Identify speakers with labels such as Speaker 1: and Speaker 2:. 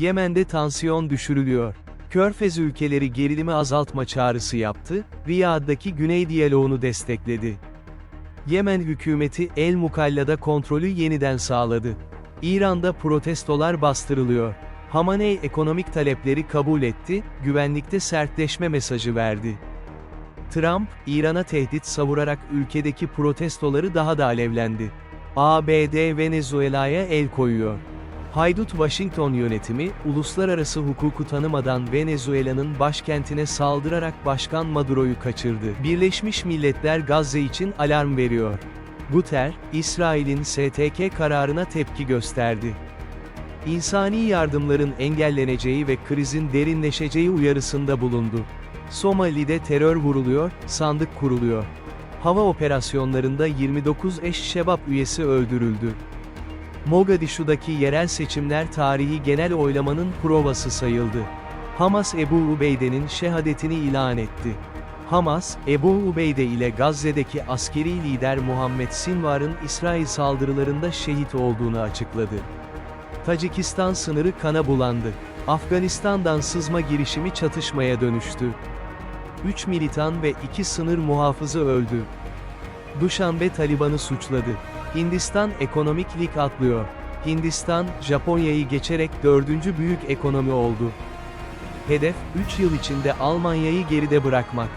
Speaker 1: Yemen'de tansiyon düşürülüyor. Körfez ülkeleri gerilimi azaltma çağrısı yaptı, Riyad'daki Güney diyaloğunu destekledi. Yemen hükümeti El Mukalla'da kontrolü yeniden sağladı. İran'da protestolar bastırılıyor. Hamaney ekonomik talepleri kabul etti, güvenlikte sertleşme mesajı verdi. Trump, İran'a tehdit savurarak ülkedeki protestoları daha da alevlendi. ABD Venezuela'ya el koyuyor. Haydut Washington yönetimi, uluslararası hukuku tanımadan Venezuela'nın başkentine saldırarak Başkan Maduro'yu kaçırdı. Birleşmiş Milletler Gazze için alarm veriyor. Guter, İsrail'in STK kararına tepki gösterdi. İnsani yardımların engelleneceği ve krizin derinleşeceği uyarısında bulundu. Somali'de terör vuruluyor, sandık kuruluyor. Hava operasyonlarında 29 eş şebap üyesi öldürüldü. Mogadishu'daki yerel seçimler tarihi genel oylamanın provası sayıldı. Hamas Ebu Ubeyde'nin şehadetini ilan etti. Hamas, Ebu Ubeyde ile Gazze'deki askeri lider Muhammed Sinvar'ın İsrail saldırılarında şehit olduğunu açıkladı. Tacikistan sınırı kana bulandı. Afganistan'dan sızma girişimi çatışmaya dönüştü. 3 militan ve 2 sınır muhafızı öldü. Duşanbe Taliban'ı suçladı. Hindistan ekonomik lig atlıyor. Hindistan, Japonya'yı geçerek dördüncü büyük ekonomi oldu. Hedef, 3 yıl içinde Almanya'yı geride bırakmak.